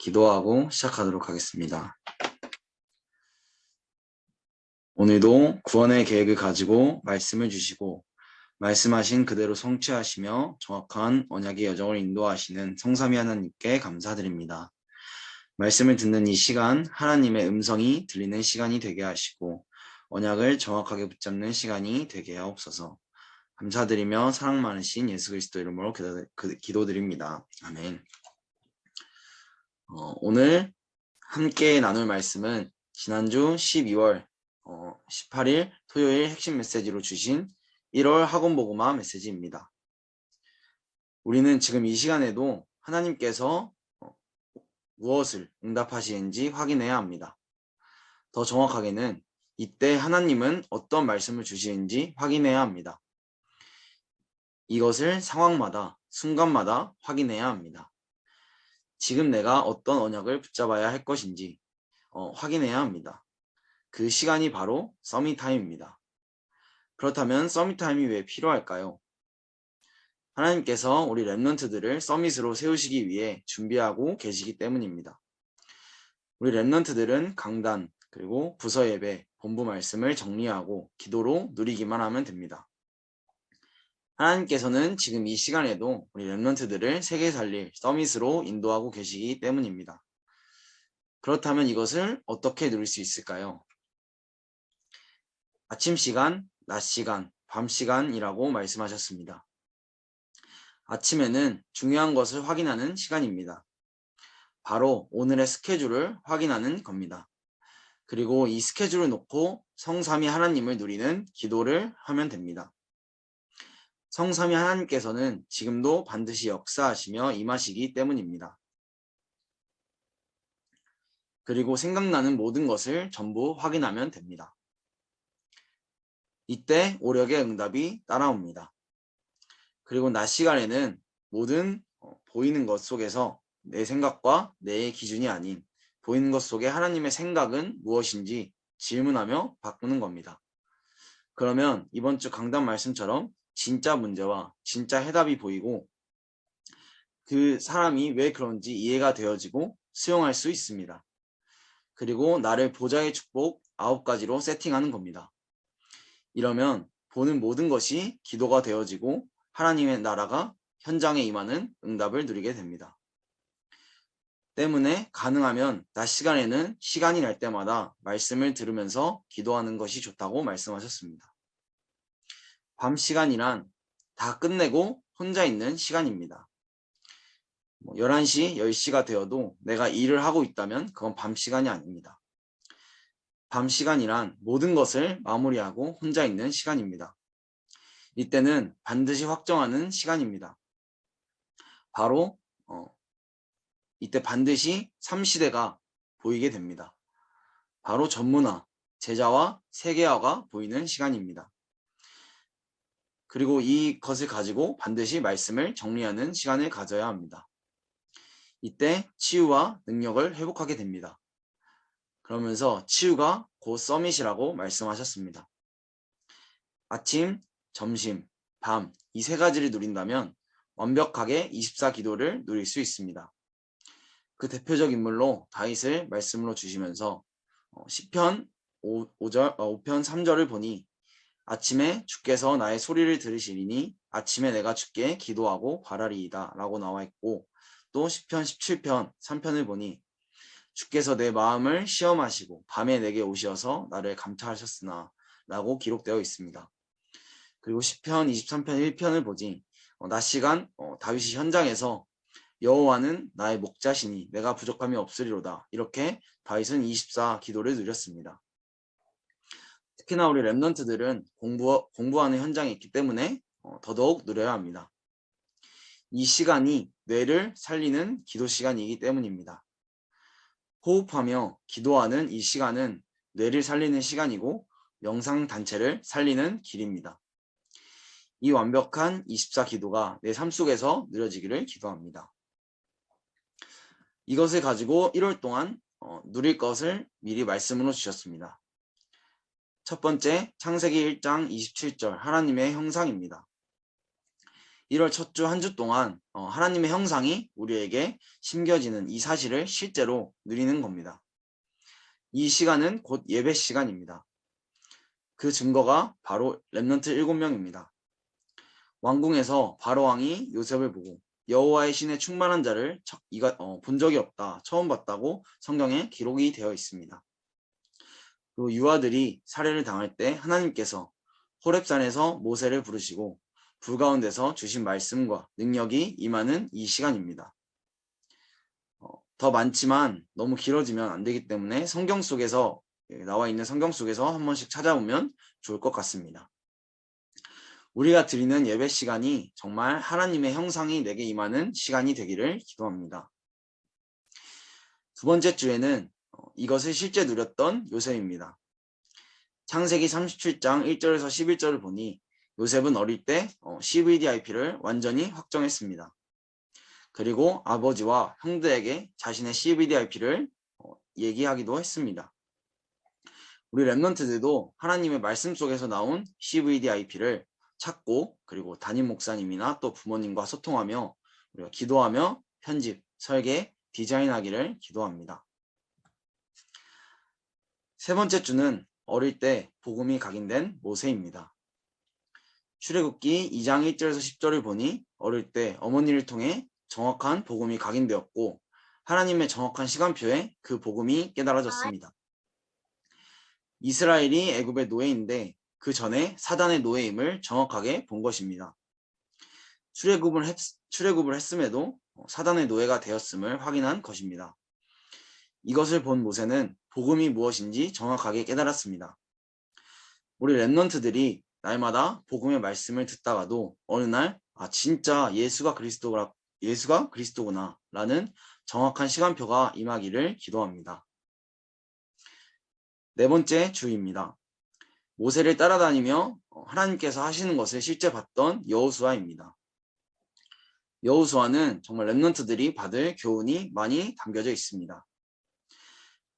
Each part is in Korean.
기도하고 시작하도록 하겠습니다. 오늘도 구원의 계획을 가지고 말씀을 주시고 말씀하신 그대로 성취하시며 정확한 언약의 여정을 인도하시는 성삼위 하나님께 감사드립니다. 말씀을 듣는 이 시간 하나님의 음성이 들리는 시간이 되게 하시고 언약을 정확하게 붙잡는 시간이 되게 하옵소서. 감사드리며 사랑 많으신 예수 그리스도 이름으로 기도- 그- 기도드립니다. 아멘. 어, 오늘 함께 나눌 말씀은 지난주 12월 어, 18일 토요일 핵심 메시지로 주신 1월 학원 보고마 메시지입니다. 우리는 지금 이 시간에도 하나님께서 어, 무엇을 응답하시는지 확인해야 합니다. 더 정확하게는 이때 하나님은 어떤 말씀을 주시는지 확인해야 합니다. 이것을 상황마다, 순간마다 확인해야 합니다. 지금 내가 어떤 언약을 붙잡아야 할 것인지 어, 확인해야 합니다. 그 시간이 바로 서밋타임입니다. 그렇다면 서밋타임이 왜 필요할까요? 하나님께서 우리 랩런트들을 서밋으로 세우시기 위해 준비하고 계시기 때문입니다. 우리 랩런트들은 강단, 그리고 부서 예배, 본부 말씀을 정리하고 기도로 누리기만 하면 됩니다. 하나님께서는 지금 이 시간에도 우리 랩런트들을 세계 살릴 서밋으로 인도하고 계시기 때문입니다. 그렇다면 이것을 어떻게 누릴 수 있을까요? 아침 시간, 낮 시간, 밤 시간이라고 말씀하셨습니다. 아침에는 중요한 것을 확인하는 시간입니다. 바로 오늘의 스케줄을 확인하는 겁니다. 그리고 이 스케줄을 놓고 성삼위 하나님을 누리는 기도를 하면 됩니다. 성삼위 하나님께서는 지금도 반드시 역사하시며 임하시기 때문입니다. 그리고 생각나는 모든 것을 전부 확인하면 됩니다. 이때 오력의 응답이 따라옵니다. 그리고 낮 시간에는 모든 어, 보이는 것 속에서 내 생각과 내 기준이 아닌 보이는 것 속에 하나님의 생각은 무엇인지 질문하며 바꾸는 겁니다. 그러면 이번 주 강단 말씀처럼 진짜 문제와 진짜 해답이 보이고 그 사람이 왜 그런지 이해가 되어지고 수용할 수 있습니다. 그리고 나를 보좌의 축복 아홉 가지로 세팅하는 겁니다. 이러면 보는 모든 것이 기도가 되어지고 하나님의 나라가 현장에 임하는 응답을 누리게 됩니다. 때문에 가능하면 낮 시간에는 시간이 날 때마다 말씀을 들으면서 기도하는 것이 좋다고 말씀하셨습니다. 밤 시간이란 다 끝내고 혼자 있는 시간입니다. 뭐 11시, 10시가 되어도 내가 일을 하고 있다면 그건 밤 시간이 아닙니다. 밤 시간이란 모든 것을 마무리하고 혼자 있는 시간입니다. 이때는 반드시 확정하는 시간입니다. 바로 어, 이때 반드시 3시대가 보이게 됩니다. 바로 전문화, 제자와 세계화가 보이는 시간입니다. 그리고 이것을 가지고 반드시 말씀을 정리하는 시간을 가져야 합니다. 이때 치유와 능력을 회복하게 됩니다. 그러면서 치유가 곧 서밋이라고 말씀하셨습니다. 아침, 점심, 밤 이 세 가지를 누린다면 완벽하게 24 기도를 누릴 수 있습니다. 그 대표적 인물로 다윗을 말씀으로 주시면서 어, 시편 5, 5절, 5편 3절을 보니 아침에 주께서 나의 소리를 들으시리니 아침에 내가 주께 기도하고 바라리이다 라고 나와 있고 또 시편 17편 3편을 보니 주께서 내 마음을 시험하시고 밤에 내게 오셔서 나를 감찰하셨으나 라고 기록되어 있습니다. 그리고 시편 23편 1편을 보지 어, 낮 시간 어, 다윗이 현장에서 여호와는 나의 목자시니 내가 부족함이 없으리로다 이렇게 다윗은 24 기도를 누렸습니다. 특히나 우리 랩런트들은 공부, 공부하는 현장에 있기 때문에 어, 더더욱 누려야 합니다. 이 시간이 뇌를 살리는 기도 시간이기 때문입니다. 호흡하며 기도하는 이 시간은 뇌를 살리는 시간이고 명상 단체를 살리는 길입니다. 이 완벽한 24 기도가 내 삶 속에서 누려지기를 기도합니다. 이것을 가지고 1월 동안 어, 누릴 것을 미리 말씀으로 주셨습니다. 첫 번째 창세기 1장 27절 하나님의 형상입니다. 1월 첫 주 한주 동안 어, 하나님의 형상이 우리에게 심겨지는 이 사실을 실제로 누리는 겁니다. 이 시간은 곧 예배 시간입니다. 그 증거가 바로 렘넌트 7명입니다. 왕궁에서 바로 왕이 요셉을 보고 여호와의 신에 충만한 자를 어, 본 적이 없다, 처음 봤다고 성경에 기록이 되어 있습니다. 그리고 유아들이 살해를 당할 때 하나님께서 호렙산에서 모세를 부르시고 불 가운데서 주신 말씀과 능력이 임하는 이 시간입니다. 어, 더 많지만 너무 길어지면 안 되기 때문에 성경 속에서 예, 나와 있는 성경 속에서 한 번씩 찾아보면 좋을 것 같습니다. 우리가 드리는 예배 시간이 정말 하나님의 형상이 내게 임하는 시간이 되기를 기도합니다. 두 번째 주에는 어, 이것을 실제 누렸던 요셉입니다. 창세기 37장 1절에서 11절을 보니 요셉은 어릴 때 어, CVDIP를 완전히 확정했습니다. 그리고 아버지와 형들에게 자신의 CVDIP를 어, 얘기하기도 했습니다. 우리 랩런트들도 하나님의 말씀 속에서 나온 CVDIP를 찾고 그리고 담임 목사님이나 또 부모님과 소통하며 우리가 기도하며 편집, 설계, 디자인하기를 기도합니다. 세 번째 주는 어릴 때 복음이 각인된 모세입니다. 출애굽기 2장 1절에서 10절을 보니 어릴 때 어머니를 통해 정확한 복음이 각인되었고 하나님의 정확한 시간표에 그 복음이 깨달아졌습니다. 이스라엘이 애굽의 노예인데 그 전에 사단의 노예임을 정확하게 본 것입니다. 출애굽을, 했, 출애굽을 했음에도 사단의 노예가 되었음을 확인한 것입니다. 이것을 본 모세는 복음이 무엇인지 정확하게 깨달았습니다. 우리 랩런트들이 날마다 복음의 말씀을 듣다가도 어느 날 아 진짜 예수가 그리스도라 예수가 그리스도구나라는 정확한 시간표가 임하기를 기도합니다. 네 번째 주입니다. 모세를 따라다니며 하나님께서 하시는 것을 실제 봤던 여호수아입니다. 여호수아는 정말 랩런트들이 받을 교훈이 많이 담겨져 있습니다.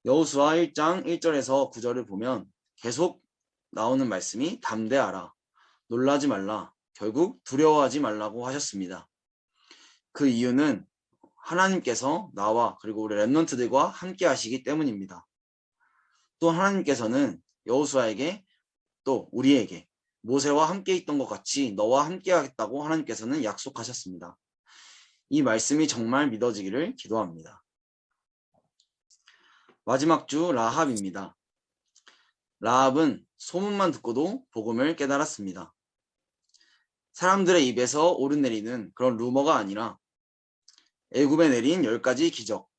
여호수아 1장 1절에서 9절을 보면 계속 나오는 말씀이 담대하라, 놀라지 말라, 결국 두려워하지 말라고 하셨습니다. 그 이유는 하나님께서 나와 그리고 우리 랩런트들과 함께 하시기 때문입니다. 또 하나님께서는 여호수아에게 또 우리에게 모세와 함께 있던 것 같이 너와 함께 하겠다고 하나님께서는 약속하셨습니다. 이 말씀이 정말 믿어지기를 기도합니다. 마지막 주 라합입니다. 라합은 소문만 듣고도 복음을 깨달았습니다. 사람들의 입에서 오르내리는 그런 루머가 아니라 애굽에 내린 열 가지 기적,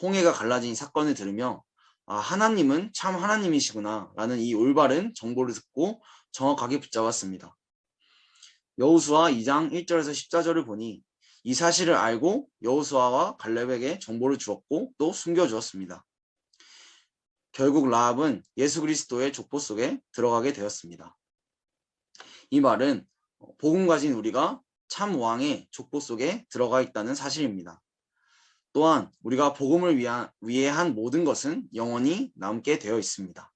홍해가 갈라진 사건을 들으며 아, 하나님은 참 하나님이시구나 라는 이 올바른 정보를 듣고 정확하게 붙잡았습니다. 여우수아 2장 1절에서 14절을 보니 이 사실을 알고 여우수아와 갈렙에게 정보를 주었고 또 숨겨주었습니다. 결국 라합은 예수 그리스도의 족보 속에 들어가게 되었습니다. 이 말은 복음 가진 우리가 참 왕의 족보 속에 들어가 있다는 사실입니다. 또한 우리가 복음을 위한, 위해 한 모든 것은 영원히 남게 되어 있습니다.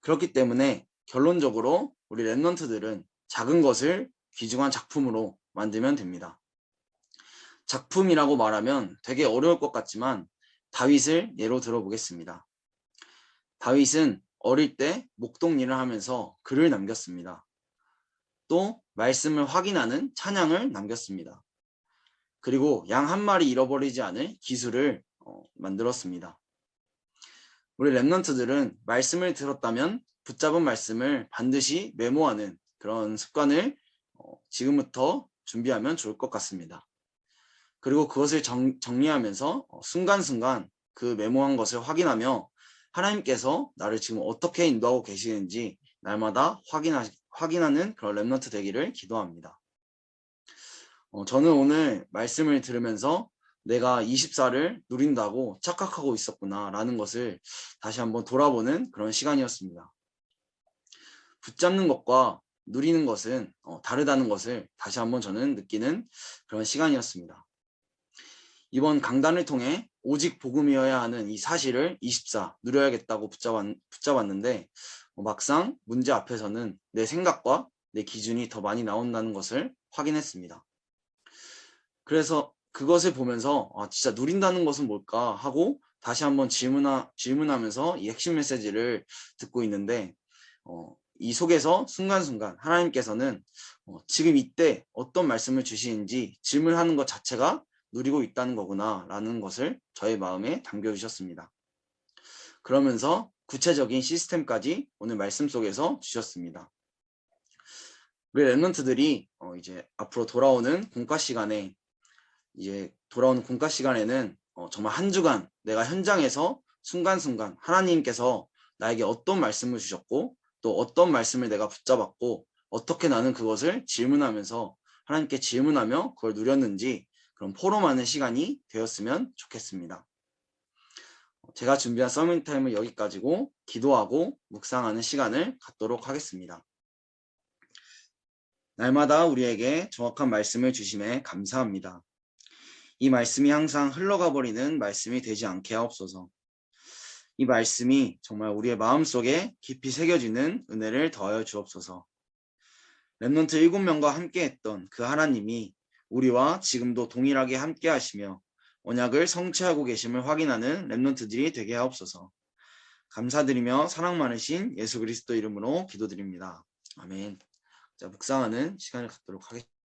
그렇기 때문에 결론적으로 우리 랩런트들은 작은 것을 귀중한 작품으로 만들면 됩니다. 작품이라고 말하면 되게 어려울 것 같지만 다윗을 예로 들어보겠습니다. 다윗은 어릴 때 목동 일을 하면서 글을 남겼습니다. 또 말씀을 확인하는 찬양을 남겼습니다. 그리고 양 한 마리 잃어버리지 않을 기술을 어, 만들었습니다. 우리 랩런트들은 말씀을 들었다면 붙잡은 말씀을 반드시 메모하는 그런 습관을 어, 지금부터 준비하면 좋을 것 같습니다. 그리고 그것을 정, 정리하면서 어, 순간순간 그 메모한 것을 확인하며 하나님께서 나를 지금 어떻게 인도하고 계시는지 날마다 확인하, 확인하는 그런 랩런트 되기를 기도합니다. 어, 저는 오늘 말씀을 들으면서 내가 24를 누린다고 착각하고 있었구나 라는 것을 다시 한번 돌아보는 그런 시간이었습니다. 붙잡는 것과 누리는 것은 어, 다르다는 것을 다시 한번 저는 느끼는 그런 시간이었습니다. 이번 강단을 통해 오직 복음이어야 하는 이 사실을 24 누려야겠다고 붙잡았, 붙잡았는데 어, 막상 문제 앞에서는 내 생각과 내 기준이 더 많이 나온다는 것을 확인했습니다. 그래서 그것을 보면서 아, 진짜 누린다는 것은 뭘까 하고 다시 한번 질문하, 질문하면서 이 핵심 메시지를 듣고 있는데 어, 이 속에서 순간순간 하나님께서는 어, 지금 이때 어떤 말씀을 주시는지 질문하는 것 자체가 누리고 있다는 거구나 라는 것을 저의 마음에 담겨주셨습니다. 그러면서 구체적인 시스템까지 오늘 말씀 속에서 주셨습니다. 우리 랩런트들이 어, 이제 앞으로 돌아오는 공과 시간에 이제 돌아오는 공과 시간에는 어, 정말 한 주간 내가 현장에서 순간순간 하나님께서 나에게 어떤 말씀을 주셨고 또 어떤 말씀을 내가 붙잡았고 어떻게 나는 그것을 질문하면서 하나님께 질문하며 그걸 누렸는지 그런 포럼하는 시간이 되었으면 좋겠습니다. 제가 준비한 서밋 타임은 여기까지고 기도하고 묵상하는 시간을 갖도록 하겠습니다. 날마다 우리에게 정확한 말씀을 주심에 감사합니다. 이 말씀이 항상 흘러가 버리는 말씀이 되지 않게 하옵소서. 이 말씀이 정말 우리의 마음속에 깊이 새겨지는 은혜를 더하여 주옵소서. 랩넌트 일곱 명과 함께 했던 그 하나님이 우리와 지금도 동일하게 함께 하시며 언약을 성취하고 계심을 확인하는 랩넌트들이 되게 하옵소서. 감사드리며 사랑 많으신 예수 그리스도 이름으로 기도드립니다. 아멘. 자, 묵상하는 시간을 갖도록 하겠습니다.